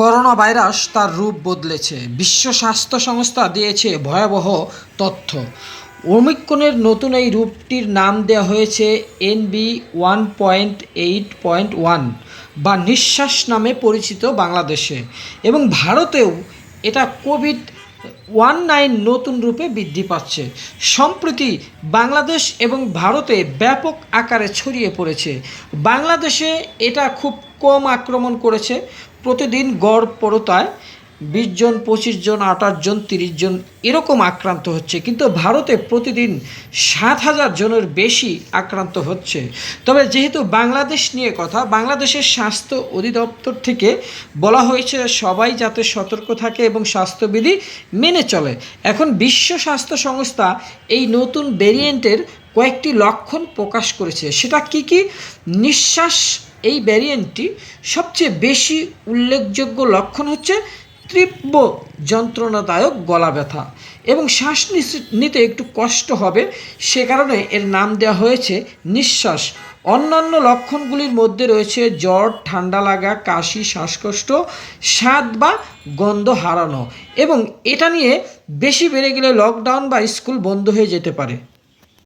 Corona virus তার রূপ বদলেছে। বিশ্ব স্বাস্থ্য সংস্থা দিয়েছে ভয়াবহ তথ্য। ওমিক্রনের নতুন এই রূপটির নাম দেওয়া হয়েছে NB one point eight point one বা নিঃশ্বাস নামে পরিচিত বাংলাদেশে। এবং ভারতেও এটা কোভিড ওয়ান নাইন নতুন রূপে বৃদ্ধি পাচ্ছে। সম্প্রতি বাংলাদেশ এবং ভারতে ব্যাপক আকারে ছড়িয়ে পড়েছে। বাংলাদেশে এটা খুব কম আক্রমণ করেছে। প্রতিদিন গড় পড়তায় বিশ জন, পঁচিশ জন, আঠাশ জন, তিরিশ জন এরকম আক্রান্ত হচ্ছে। কিন্তু ভারতে প্রতিদিন সাত হাজার জনের বেশি আক্রান্ত হচ্ছে। তবে যেহেতু বাংলাদেশ নিয়ে কথা, বাংলাদেশের স্বাস্থ্য অধিদপ্তর থেকে বলা হয়েছে সবাই যাতে সতর্ক থাকে এবং স্বাস্থ্যবিধি মেনে চলে। এখন বিশ্ব স্বাস্থ্য সংস্থা এই নতুন ভেরিয়েন্টের কয়েকটি লক্ষণ প্রকাশ করেছে। সেটা কি কি? নিঃশ্বাস এই ভ্যারিয়েন্টটি সবচেয়ে বেশি উল্লেখযোগ্য লক্ষণ হচ্ছে তীব্র যন্ত্রণাদায়ক গলা ব্যথা এবং শ্বাস নিতে একটু কষ্ট হবে, সে কারণে এর নাম দেওয়া হয়েছে নিঃশ্বাস। অন্যান্য লক্ষণগুলির মধ্যে রয়েছে জ্বর, ঠান্ডা লাগা, কাশি, শ্বাসকষ্ট, স্বাদ বা গন্ধ হারানো এবং এটা নিয়ে বেশি বেড়ে গেলে লকডাউন বা স্কুল বন্ধ হয়ে যেতে পারে।